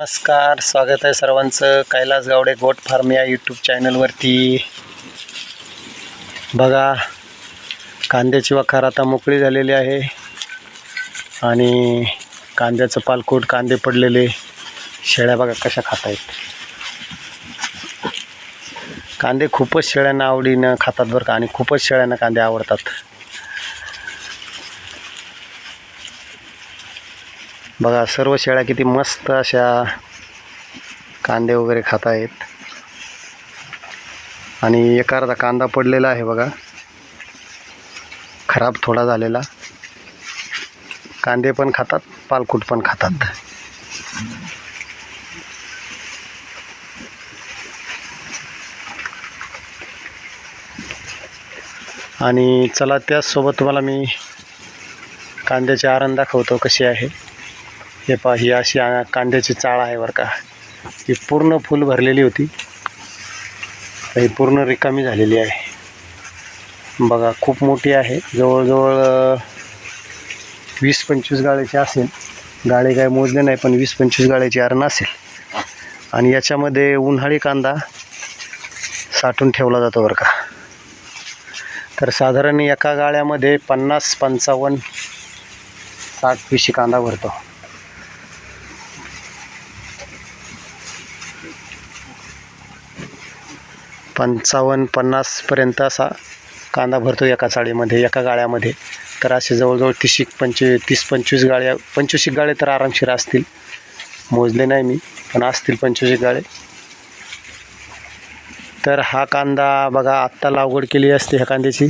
नमस्कार स्वागत आहे सर्वांचं. कैलास गावडे गोट फार्म या यूट्यूब चॅनलवरती. बघा कांद्याची वखार आता मोकळी झालेली आहे. आणि कांद्याचं पालकोट कांदे पडलेले. शेळ्या बघा कशा खात आहेत कांदे खूपच शेळ्यांना आवडीनं खातात बरं का आणि खूपच शेळ्यांना कांदे आवडतात. बघा सर्व शेळ्या किती मस्त अशा कांदे वगैरे खात आहेत आणि एक अर्धा कांदा पडलेला आहे बघा. खराब थोडा झालेला. कांदे पण खातात पालकुट पण खातात. आणि चला त्याचसोबत तुम्हाला मी कांद्याचे आरण दाखवतो कशी आहे. हे पहा ही अशी कांद्याची चाळ आहे बरं का. ही पूर्ण फुल भरलेली होती. ही पूर्ण रिकामी झालेली आहे. बघा खूप मोठी आहे. जवळजवळ वीस पंचवीस गाळ्याची असेल. गाळे काय मोजले नाही पण वीस पंचवीस गाळ्याची आरण असेल. आणि याच्यामध्ये उन्हाळी कांदा साठून ठेवला जातो बरं का. तर साधारण एका गाळ्यामध्ये पन्नास पंचावन्न साठ पिशी कांदा भरतो. पंचावन्न पन्नासपर्यंत असा कांदा भरतो एका चाळीमध्ये एका गाळ्यामध्ये. तर असे जवळजवळ तीसशे पंचवी तीस पंचवीस गाळ्या पंचवीस गाळे तर आरामशीर असतील. मोजले नाही मी पण असतील पंचवीस गाळे. तर हा कांदा बघा आत्ता लागवड केली असते ह्या कांद्याची.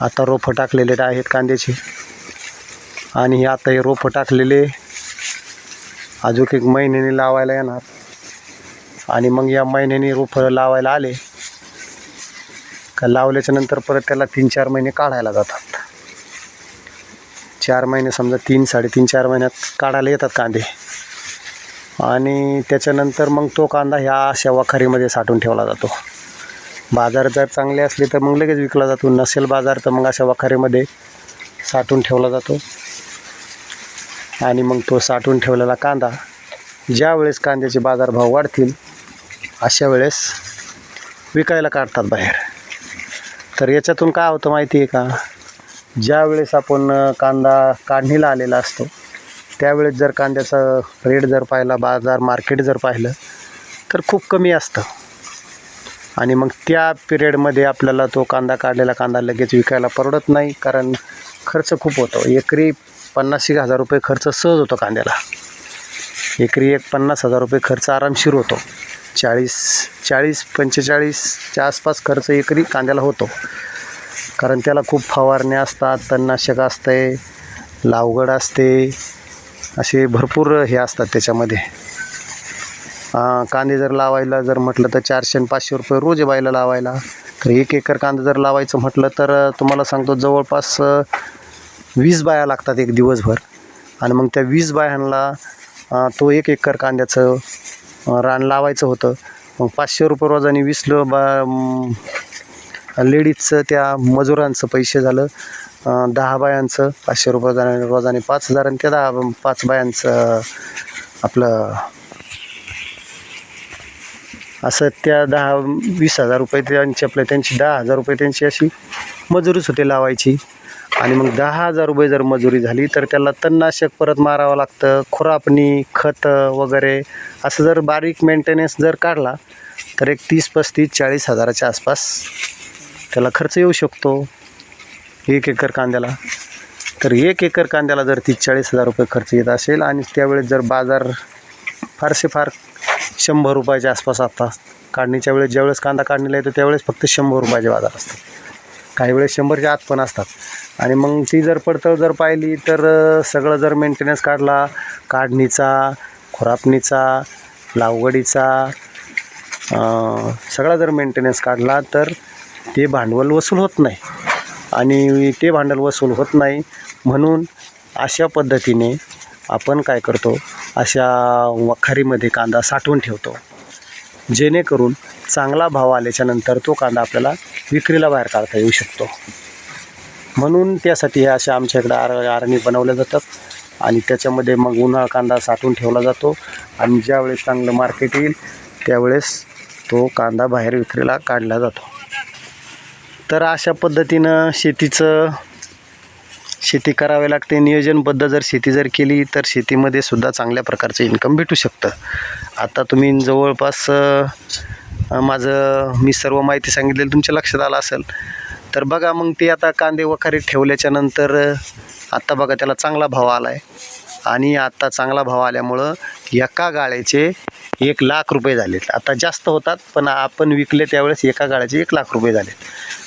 आता रोपं टाकलेले आहेत कांद्याची. आणि हे आता हे रोपं टाकलेले अजून एक महिन्याने लावायला येणार. आणि मग या महिन्याने रोपं लावायला आले. का लावल्याच्या नंतर परत त्याला तीन चार महिने काढायला जातात. चार महिने समजा तीन साडेतीन चार महिन्यात काढायला येतात कांदे. आणि त्याच्यानंतर मग तो कांदा ह्या अशा वखारीमध्ये साठवून ठेवला जातो. बाजार जर चांगले असले तर मग लगेच विकला जातो. नसेल बाजार तर मग अशा वखारीमध्ये साठवून ठेवला जातो. आणि मग तो साठवून ठेवलेला कांदा ज्या वेळेस कांद्याचे बाजारभाव वाढतील अशा वेळेस विकायला काढतात बाहेर. तर याच्यातून काय होतं माहिती आहे का? ज्या वेळेस आपण कांदा काढणीला आलेला असतो त्यावेळेस जर कांद्याचा रेट जर पाहिला बाजार मार्केट जर पाहिलं तर खूप कमी असतं. आणि मग त्या पिरियडमध्ये आपल्याला तो कांदा काढलेला कांदा लगेच विकायला परवडत नाही कारण खर्च खूप होतो. एकरी पन्नास एक हजार रुपये खर्च सहज होतो कांद्याला. एकरी एक पन्नास हजार रुपये खर्च आरामशीर होतो. चाळीस चाळीस पंचेचाळीसच्या आसपास खर्च एकरी कांद्याला होतो. कारण त्याला खूप फवारण्या असतात तणनाशक असते लावगड असते असे भरपूर हे असतात त्याच्यामध्ये. कांदे जर लावायला जर म्हटलं तर चारशे आणि पाचशे रुपये रोज बायला लावायला. तर एक एकर कांदा जर लावायचं म्हटलं तर तुम्हाला सांगतो जवळपास वीस बाया लागतात एक दिवसभर. आणि मग त्या वीस बायांना तो एक एकर कांद्याचं रान लावायचं होतं. मग पाचशे रुपये रोजाने वीस लो बा लेडीजचं त्या मजुरांचं पैसे झालं. दहा बायांचं पाचशे रुपये रोजाने रोजाने पाच हजार आणि त्या दहा पाच बायांचं आपलं असं त्या दहा वीस हजार रुपये त्यांची आपल्या त्यांची दहा हजार रुपये त्यांची अशी मजुरीच होते लावायची. आणि मग दहा हजार रुपये जर मजुरी झाली तर त्याला तणनाशक परत मारावं लागतं खुरापणी खतं वगैरे. असं जर बारीक मेंटेनन्स जर काढला तर एक तीस पस्तीस चाळीस हजाराच्या आसपास त्याला खर्च येऊ शकतो. एक एकर कांद्याला. तर एक एकर कांद्याला जर तीस चाळीस हजार रुपये खर्च येत असेल आणि त्यावेळेस जर बाजार फारसे फार शंभर रुपयाच्या आसपास असतात काढणीच्या वेळेस ज्यावेळेस कांदा काढणीला येतो त्यावेळेस फक्त शंभर रुपयाचे बाजार असतात. काही वेळेस शंभरच्या आत पण असतात. आणि मग ती जर पडतळ जर पाहिली तर सगळं जर मेंटेनन्स काढला काढणीचा खुरापणीचा लावगडीचा सगळा जर मेंटेनन्स काढला तर ते भांडवल वसूल होत नाही. आणि ते भांडवल वसूल होत नाही म्हणून अशा पद्धतीने आपण काय करतो? अशा वखारीमध्ये कांदा साठवून ठेवतो. जेणेकरून चांगला भाव आल्याच्यानंतर तो कांदा आपल्याला विक्रीला बाहेर काढता येऊ शकतो. म्हणून त्यासाठी ह्या अशा आमच्याकडे आर आरणी बनवल्या जातात आणि त्याच्यामध्ये मग उन्हाळा कांदा साठवून ठेवला जातो आणि ज्यावेळेस चांगलं मार्केट येईल त्यावेळेस तो कांदा बाहेर विक्रीला काढला जातो. तर अशा पद्धतीनं शेतीचं शेती करावी लागते. नियोजनबद्ध जर शेती जर केली तर शेतीमध्ये सुद्धा चांगल्या प्रकारचं इन्कम भेटू शकतं. आता तुम्ही जवळपास माझं मी सर्व माहिती सांगितलेली तुमच्या लक्षात आलं असेल. तर बघा मग ते आता कांदे वखारीत ठेवल्याच्या नंतर आत्ता बघा त्याला चांगला भाव आला आहे आणि आत्ता चांगला भाव आल्यामुळं एका गाळ्याचे एक लाख रुपये झालेत. आता जास्त होतात पण आपण विकले त्यावेळेस एका गाळ्याचे एक लाख रुपये झालेत.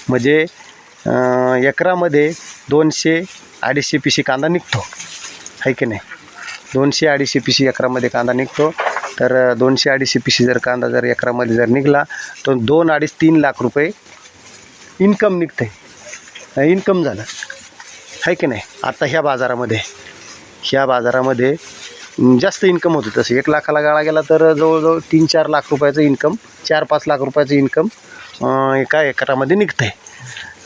म्हणजे एकरामध्ये दोनशे अडीचशे पिशी कांदा निघतो. आहे की नाही? दोनशे अडीचशे पिशी एकरामध्ये कांदा निघतो. तर दोनशे अडीचशे पिशी जर कांदा जर एकरामध्ये जर निघला तर दोन अडीच तीन लाख रुपये इन्कम निघते इन्कम झालं. आहे की नाही? आता ह्या बाजारामध्ये ह्या बाजारामध्ये जास्त इन्कम होतं. तसं एक लाखाला गाळा गेला तर जवळजवळ तीन चार लाख रुपयाचं इन्कम चार पाच लाख रुपयाचं इन्कम एका एकरामध्ये निघतं आहे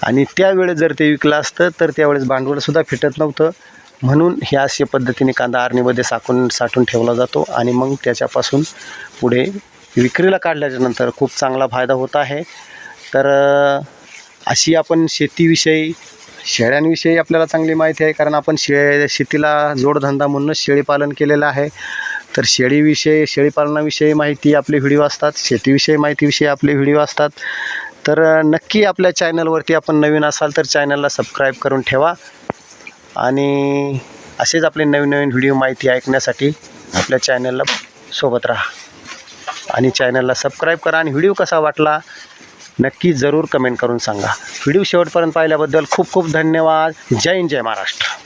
आणि त्यावेळेस जर ते विकलं असतं तर त्यावेळेस भांडवलसुद्धा फिटत नव्हतं. म्हणून ह्या अशा पद्धतीने कांदा आरणीमध्ये साकून साठून ठेवला जातो आणि मग त्याच्यापासून पुढे विक्रीला काढल्याच्यानंतर खूप चांगला फायदा होत आहे. तर अशी आपण शेतीविषयी शेळ्यांविषयी आपल्याला चांगली माहिती आहे कारण आपण शे शेतीला जोडधंदा म्हणूनच शेळीपालन केलेलं आहे. तर शेळीविषयी शेळीपालनाविषयी माहिती आपले व्हिडिओ असतात शेतीविषयी माहितीविषयी आपले व्हिडिओ असतात. तर नक्की आपल्या चॅनलवरती आपण नवीन असाल तर चॅनलला सबस्क्राईब करून ठेवा. आणि असेच आपले नवीन नवीन व्हिडिओ माहिती ऐकण्यासाठी आपल्या चॅनलला सोबत राहा. आणि चॅनलला सबस्क्राईब करा आणि व्हिडिओ कसा वाटला नक्की जरूर कमेंट करून सांगा. व्हिडिओ शेवटपर्यंत पाहिल्याबद्दल खूप खूप धन्यवाद. जय हिंद जय महाराष्ट्र.